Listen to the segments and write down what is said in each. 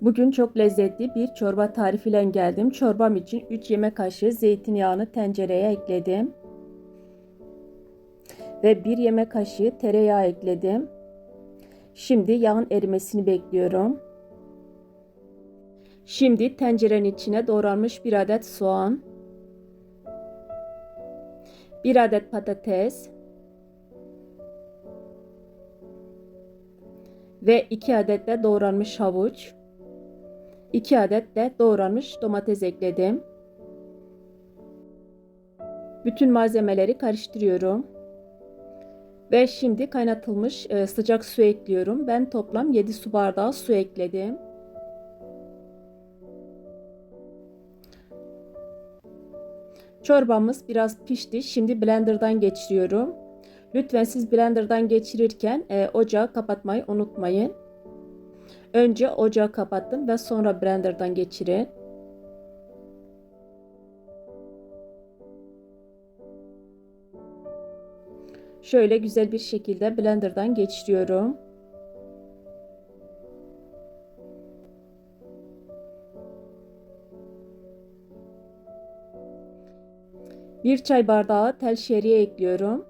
Bugün çok lezzetli bir çorba tarifiyle geldim. Çorbam için 3 yemek kaşığı zeytinyağını tencereye ekledim. Ve 1 yemek kaşığı tereyağı ekledim. Şimdi yağın erimesini bekliyorum. Şimdi tencerenin içine doğranmış 1 adet soğan, 1 adet patates ve 2 adet de doğranmış havuç, 2 adet de doğranmış domates ekledim. Bütün malzemeleri karıştırıyorum. Ve şimdi kaynatılmış e, sıcak su ekliyorum. Ben toplam 7 su bardağı su ekledim. Çorbamız biraz pişti. Şimdi blenderdan geçiriyorum. Lütfen siz blenderdan geçirirken e, ocağı kapatmayı unutmayın. Önce ocağı kapattım ve sonra blenderdan geçirin. Şöyle güzel bir şekilde blenderdan geçiriyorum. Bir çay bardağı tel şeriye ekliyorum.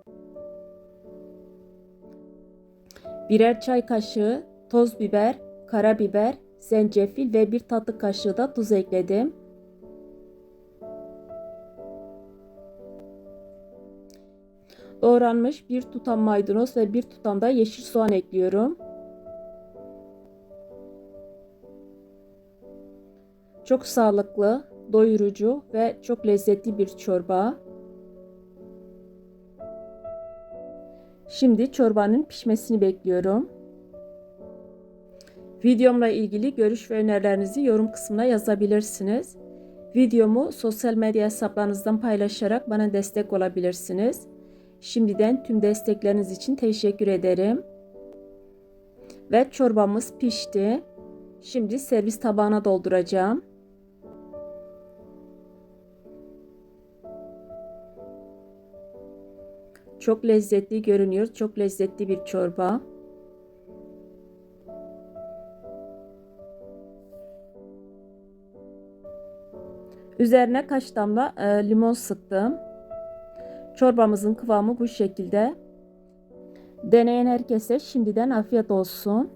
Birer çay kaşığı toz biber, karabiber, zencefil ve bir tatlı kaşığı da tuz ekledim. Doğranmış bir tutam maydanoz ve bir tutam da yeşil soğan ekliyorum. Çok sağlıklı, doyurucu ve çok lezzetli bir çorba. Şimdi çorbanın pişmesini bekliyorum. Videomla ilgili görüş ve önerilerinizi yorum kısmına yazabilirsiniz. Videomu sosyal medya hesaplarınızdan paylaşarak bana destek olabilirsiniz. Şimdiden tüm destekleriniz için teşekkür ederim. Ve çorbamız pişti. Şimdi servis tabağına dolduracağım. Çok lezzetli görünüyor. Çok lezzetli bir çorba. Üzerine kaç damla e, limon sıktım. Çorbamızın kıvamı bu şekilde. Deneyen herkese şimdiden afiyet olsun.